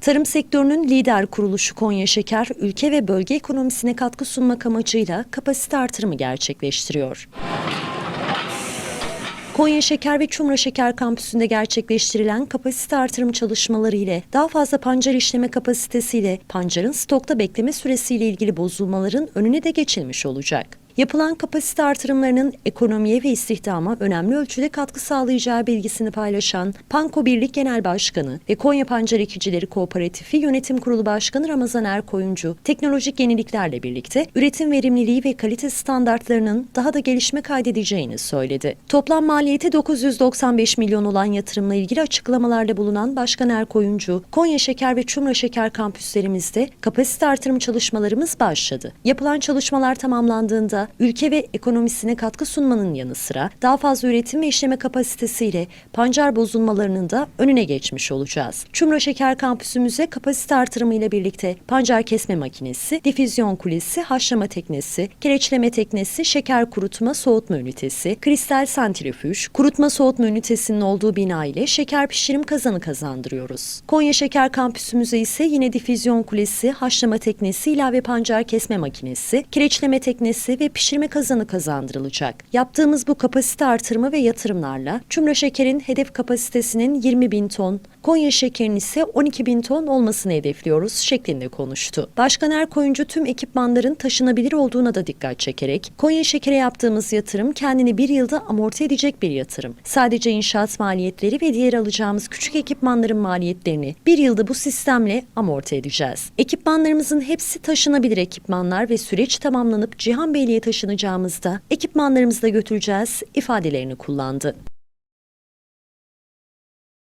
Tarım sektörünün lider kuruluşu Konya Şeker, ülke ve bölge ekonomisine katkı sunmak amacıyla kapasite artırımı gerçekleştiriyor. Konya Şeker ve Çumra Şeker kampüsünde gerçekleştirilen kapasite artırım çalışmaları ile daha fazla pancar işleme kapasitesiyle pancarın stokta bekleme süresiyle ilgili bozulmaların önüne de geçilmiş olacak. Yapılan kapasite artırımlarının ekonomiye ve istihdama önemli ölçüde katkı sağlayacağı bilgisini paylaşan Panko Birlik Genel Başkanı ve Konya Pancar Ekicileri Kooperatifi Yönetim Kurulu Başkanı Ramazan Erkoyuncu, teknolojik yeniliklerle birlikte üretim verimliliği ve kalite standartlarının daha da gelişme kaydedeceğini söyledi. Toplam maliyeti 995 milyon olan yatırımla ilgili açıklamalarda bulunan Başkan Erkoyuncu, Konya Şeker ve Çumra Şeker kampüslerimizde kapasite artırım çalışmalarımız başladı. Yapılan çalışmalar tamamlandığında ülke ve ekonomisine katkı sunmanın yanı sıra daha fazla üretim ve işleme kapasitesiyle pancar bozulmalarının da önüne geçmiş olacağız. Çumra Şeker kampüsümüze kapasite artırımı ile birlikte pancar kesme makinesi, difüzyon kulesi, haşlama teknesi, kireçleme teknesi, şeker kurutma soğutma ünitesi, kristal santrifüj, kurutma soğutma ünitesinin olduğu bina ile şeker pişirim kazanı kazandırıyoruz. Konya Şeker kampüsümüze ise yine difüzyon kulesi, haşlama teknesi, ilave pancar kesme makinesi, kireçleme teknesi ve pişirme kazanı kazandırılacak. Yaptığımız bu kapasite artırımı ve yatırımlarla Çumra Şeker'in hedef kapasitesinin 20 bin ton, Konya Şeker'in ise 12 bin ton olmasını hedefliyoruz şeklinde konuştu. Başkan Erkoyuncu tüm ekipmanların taşınabilir olduğuna da dikkat çekerek Konya Şeker'e yaptığımız yatırım kendini bir yılda amorti edecek bir yatırım. Sadece inşaat maliyetleri ve diğer alacağımız küçük ekipmanların maliyetlerini bir yılda bu sistemle amorti edeceğiz. Ekipmanlarımızın hepsi taşınabilir ekipmanlar ve süreç tamamlanıp Cihan Beyliğe taşınacağımızda ekipmanlarımızı da götüreceğiz ifadelerini kullandı.